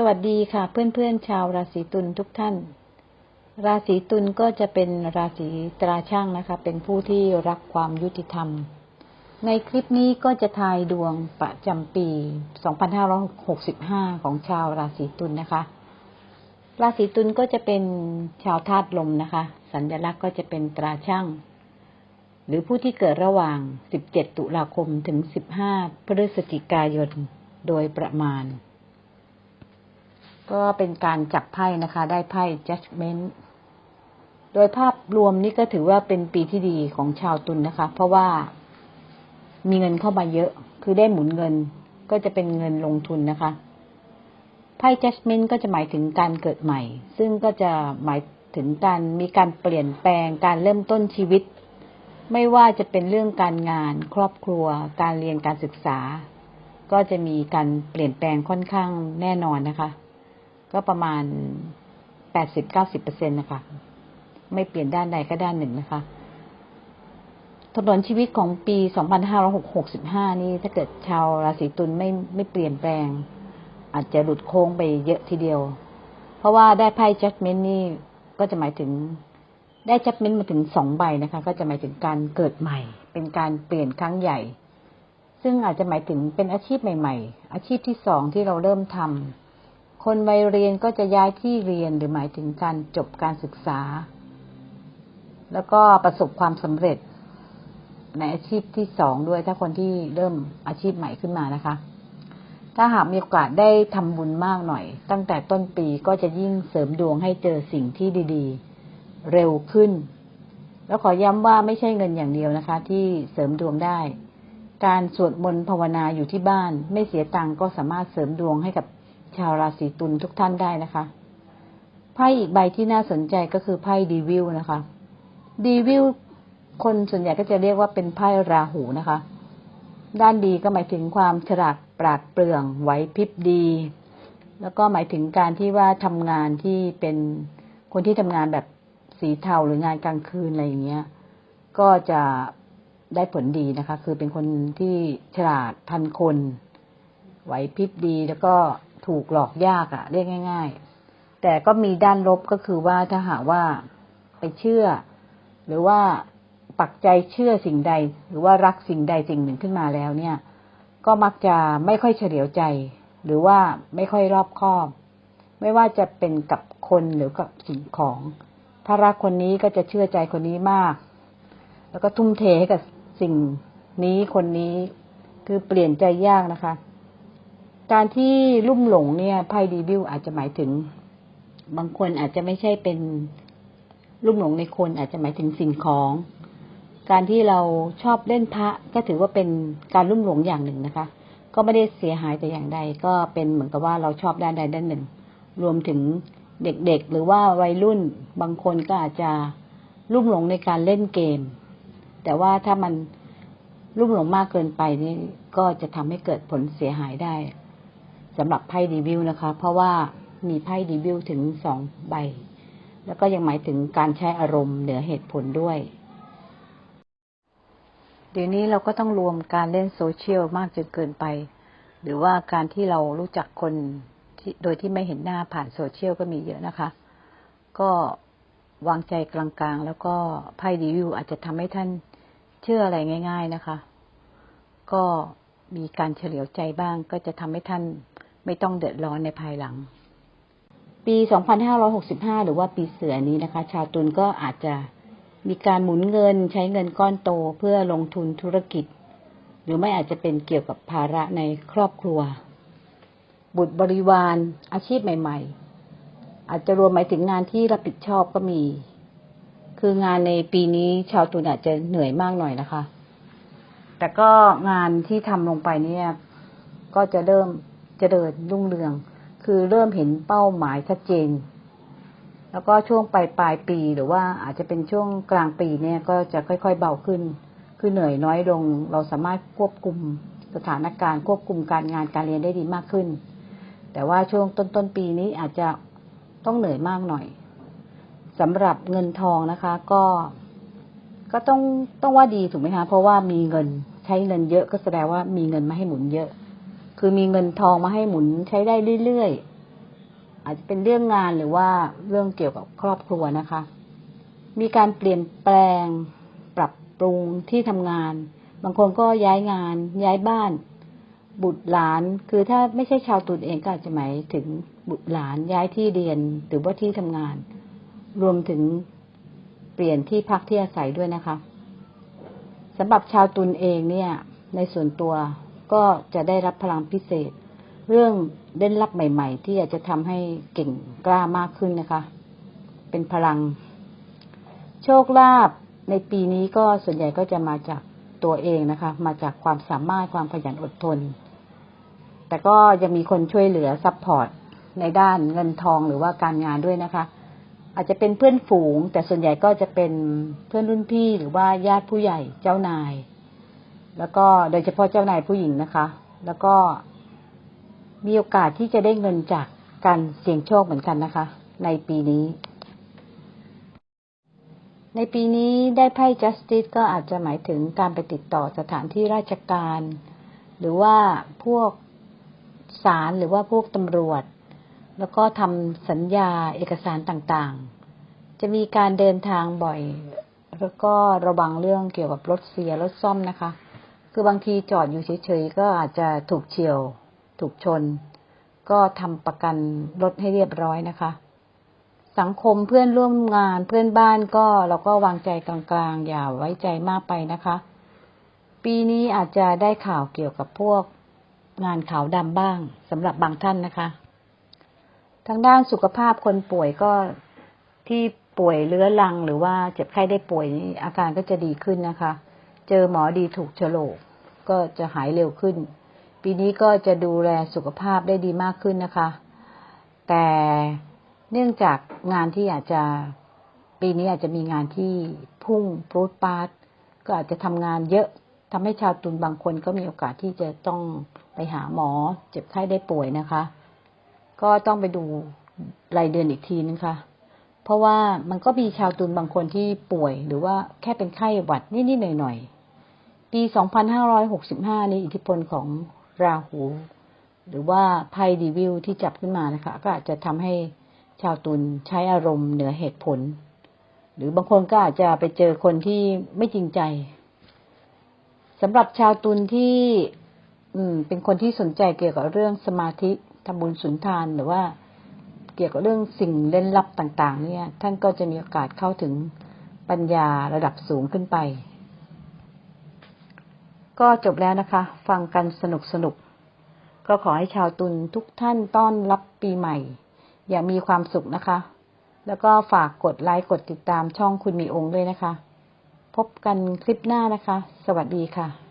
สวัสดีค่ะเพื่อนๆชาวราศีตุลทุกท่าน ราศีตุลก็จะเป็นราศีตราช่างนะคะ เป็นผู้ที่รักความยุติธรรม ในคลิปนี้ก็จะทายดวงประจำปี 2565 ของชาวราศีตุลนะคะ ราศีตุลก็จะเป็นชาวธาตุลมนะคะ สัญลักษณ์ก็จะเป็นตราช่าง หรือผู้ที่เกิดระหว่าง 17 ตุลาคมถึง 15 พฤศจิกายนโดยประมาณ ก็เป็นการจับไพ่นะคะ ได้ไพ่ judgment โดยภาพรวมนี่ก็ถือว่าเป็นปีที่ดีของชาวตุลนะคะ เพราะว่ามีเงินเข้ามาเยอะ คือได้หมุนเงิน ก็จะเป็นเงินลงทุนนะคะ ไพ่ judgment ก็จะหมายถึงการเกิดใหม่ ซึ่งก็จะหมายถึงการมีการเปลี่ยนแปลง การเริ่มต้นชีวิต ไม่ว่าจะเป็นเรื่องการงาน ครอบครัว การเรียนการศึกษา ก็จะมีการเปลี่ยนแปลงค่อนข้างแน่นอนนะคะ ก็ประมาณแปดสิบเก้าสิบเปอร์เซ็นตนะคะ ไม่เปลี่ยนด้านใดก็ด้านหนึ่งนะคะ ถนนชีวิตของปี2565นี่ถ้าเกิดชาวราศีตุลไม่ไม่เปลี่ยนแปลง อาจจะหลุดโค้งไปเยอะทีเดียว เพราะว่าได้ไพ่ judgment นี่ก็จะหมายถึงได้ judgment มาถึงสองใบนะคะ ก็จะหมายถึงการเกิดใหม่ เป็นการเปลี่ยนครั้งใหญ่ ซึ่งอาจจะหมายถึงเป็นอาชีพใหม่ ๆ อาชีพที่สองที่เราเริ่มทำ คนวัยเรียนก็จะย้ายที่เรียนหรือหมายถึงการจบการศึกษา แล้วก็ประสบความสำเร็จ ในอาชีพที่สองด้วยถ้าคนที่เริ่มอาชีพใหม่ขึ้นมานะคะ ถ้าหากมีโอกาสได้ทำบุญมากหน่อย ตั้งแต่ต้นปีก็จะยิ่งเสริมดวงให้เจอสิ่งที่ดีๆ เร็วขึ้น แล้วขอย้ำว่าไม่ใช่เงินอย่างเดียวนะคะ ที่เสริมดวงได้การสวดมนต์ภาวนาอยู่ที่บ้าน ไม่เสียตังก็สามารถเสริมดวงให้กับ ชาวราศีตุลทุกท่านได้นะคะ ไพ่อีกใบที่น่าสนใจก็คือไพ่ดีวิลนะคะ ดีวิลคนส่วนใหญ่ก็จะเรียกว่าเป็นไพ่ราหูนะคะ ด้านดีก็หมายถึงความฉลาดปราดเปรื่องไหวพริบดี แล้วก็หมายถึงการที่ว่าทำงานที่เป็นคนที่ทำงานแบบสีเทาหรืองานกลางคืนอะไรอย่างเงี้ย ก็จะได้ผลดีนะคะ คือเป็นคนที่ฉลาดทันคน ไหวพริบดีแล้วก็ ถูกหลอกยากอะเรียกง่าย ๆ แต่ก็มีด้านลบก็คือว่าถ้าหากว่าไปเชื่อ หรือว่าปักใจเชื่อสิ่งใด หรือว่ารักสิ่งใดสิ่งหนึ่งขึ้นมาแล้วเนี่ย ก็มักจะไม่ค่อยเฉลียวใจ หรือว่าไม่ค่อยรอบคอบ ไม่ว่าจะเป็นกับคนหรือกับสิ่งของ ถ้ารักคนนี้ก็จะเชื่อใจคนนี้มาก แล้วก็ทุ่มเทให้กับสิ่งนี้คนนี้คือเปลี่ยนใจยากนะคะ การที่ลุ่มหลงเนี่ยไพ่ดีบิวอาจจะหมายถึง บางคนอาจจะไม่ใช่เป็นลุ่มหลงในคนอาจจะหมายถึงสิ่งของ การที่เราชอบเล่นพระก็ถือว่าเป็นการลุ่มหลงอย่างหนึ่งนะคะ ก็ไม่ได้เสียหายแต่อย่างใด ก็เป็นเหมือนกับว่าเราชอบด้านใดด้านหนึ่ง รวมถึงเด็กๆ หรือว่าวัยรุ่นบางคนก็อาจจะลุ่มหลงในการเล่นเกม แต่ว่าถ้ามันลุ่มหลงมากเกินไปนี่ก็จะทำให้เกิดผลเสียหายได้ สำหรับไพ่ดีวิวนะคะ เพราะว่ามีไพ่ดีวิวถึงสองใบ แล้วก็ยังหมายถึงการใช้อารมณ์เหนือเหตุผลด้วย เดี๋ยวนี้เราก็ต้องรวมการเล่นโซเชียลมากจนเกินไป หรือว่าการที่เรารู้จักคนที่โดยที่ไม่เห็นหน้าผ่านโซเชียลก็มีเยอะนะคะ ก็วางใจกลางๆ แล้วก็ไพ่ดีวิวอาจจะทำให้ท่านเชื่ออะไรง่าย ๆนะคะ ก็มีการเฉลียวใจบ้างก็จะทำให้ท่าน ไม่ต้องเดือดร้อนในภายหลัง ปี 2565 หรือว่าปีเสือนี้นะคะ ชาวตุลก็อาจจะมีการหมุนเงินใช้เงินก้อนโตเพื่อลงทุนธุรกิจ หรือไม่อาจจะเป็นเกี่ยวกับภาระในครอบครัว บุตรบริวารอาชีพใหม่ ๆ อาจจะรวมหมายถึงงานที่รับผิดชอบก็มี คืองานในปีนี้ชาวตุลอาจจะเหนื่อยมากหน่อยนะคะ แต่ก็งานที่ทำลงไปเนี่ย ก็จะเริ่ม เจริญรุ่งเรือง คือเริ่มเห็นเป้าหมายชัดเจน แล้วก็ช่วงปลายปลายปีหรือว่าอาจจะเป็นช่วงกลางปีเนี่ยก็จะค่อยๆเบาขึ้น คือเหนื่อยน้อยลง เราสามารถควบคุมสถานการณ์ควบคุมการงานการเรียนได้ดีมากขึ้น แต่ว่าช่วงต้นต้นปีนี้อาจจะต้องเหนื่อยมากหน่อยสำหรับเงินทองนะคะ ก็ก็ต้องต้องว่าดีถูกไหมคะเพราะว่ามีเงินใช้เงินเยอะก็แสดงว่ามีเงินมาให้หมุนเยอะ คือมีเงินทองมาให้หมุนใช้ได้เรื่อยๆ อาจจะเป็นเรื่องงานหรือว่าเรื่องเกี่ยวกับครอบครัวนะคะ มีการเปลี่ยนแปลงปรับปรุงที่ทำงาน บางคนก็ย้ายงาน ย้ายบ้าน บุตรหลาน คือถ้าไม่ใช่ชาวตุลเองก็อาจจะหมายถึงบุตรหลานย้ายที่เรียนหรือว่าที่ทำงาน รวมถึงเปลี่ยนที่พักที่อาศัยด้วยนะคะสำหรับชาวตุลเองเนี่ย ในส่วนตัว ก็จะได้รับพลังพิเศษ เรื่องเล่นลับใหม่ ๆ ที่อาจจะทำให้เก่งกล้ามากขึ้นนะคะ เป็นพลัง โชคลาภในปีนี้ก็ส่วนใหญ่ก็จะมาจากตัวเองนะคะ มาจากความสามารถความขยันอดทน แต่ก็ยังมีคนช่วยเหลือซัพพอร์ตในด้านเงินทองหรือว่าการงานด้วยนะคะ อาจจะเป็นเพื่อนฝูง แต่ส่วนใหญ่ก็จะเป็นเพื่อนรุ่นพี่หรือว่าญาติผู้ใหญ่เจ้านาย แล้วก็โดยเฉพาะเจ้านายผู้หญิงนะคะ แล้วก็มีโอกาสที่จะได้เงินจากการเสี่ยงโชคเหมือนกันนะคะ ในปีนี้ ในปีนี้ได้ไพ่ justice ก็อาจจะหมายถึงการไปติดต่อสถานที่ราชการ หรือว่าพวกศาลหรือว่าพวกตำรวจ แล้วก็ทำสัญญาเอกสารต่างๆ จะมีการเดินทางบ่อย แล้วก็ระวังเรื่องเกี่ยวกับรถเสียรถซ่อมนะคะ คือบางทีจอดอยู่เฉยๆก็อาจจะถูกเฉียว ถูกชน ก็ทำประกันรถให้เรียบร้อยนะคะ สังคมเพื่อนร่วมงานเพื่อนบ้านก็เราก็วางใจกลางๆ อย่าไว้ใจมากไปนะคะ ปีนี้อาจจะได้ข่าวเกี่ยวกับพวกงานขาวดำบ้างสำหรับบางท่านนะคะ ทางด้านสุขภาพคนป่วยก็ที่ป่วยเรื้อรังหรือว่าเจ็บไข้ได้ป่วยนี่อาการก็จะดีขึ้นนะคะ เจอหมอดีถูกโฉลก ก็จะหายเร็วขึ้น ปีนี้ก็จะดูแลสุขภาพได้ดีมากขึ้นนะคะ แต่เนื่องจากงานที่อาจจะปีนี้อาจจะมีงานที่พุ่งปรูดปาดก็อาจจะทำงานเยอะทำให้ชาวตุลบางคนก็มีโอกาสที่จะต้องไปหาหมอเจ็บไข้ได้ป่วยนะคะ ก็ต้องไปดูรายเดือนอีกทีนึงค่ะ เพราะว่ามันก็มีชาวตุลบางคนที่ป่วย หรือว่าแค่เป็นไข้หวัดนิดๆหน่อยๆ ปี 2565 นี้อิทธิพลของราหู หรือว่าไพ่ดีวิลที่จับขึ้นมานะคะ ก็อาจจะทำให้ชาวตุลใช้อารมณ์เหนือเหตุผล หรือบางคนก็อาจจะไปเจอคนที่ไม่จริงใจสำหรับชาวตุลที่อืมเป็นคนที่สนใจเกี่ยวกับเรื่องสมาธิทำบุญสุนทานหรือว่าเกี่ยวกับเรื่องสิ่งเล่นลับต่าง ๆ เนี่ย ท่านก็จะมีโอกาสเข้าถึงปัญญาระดับสูงขึ้นไป ก็จบแล้วนะคะ ฟังกันสนุกสนุก ก็ขอให้ชาวตุลทุกท่านต้อนรับปีใหม่ อย่างมีความสุขนะคะ แล้วก็ฝากกดไลค์กดติดตามช่องคุณมีองค์ด้วยนะคะ พบกันคลิปหน้านะคะ สวัสดีค่ะ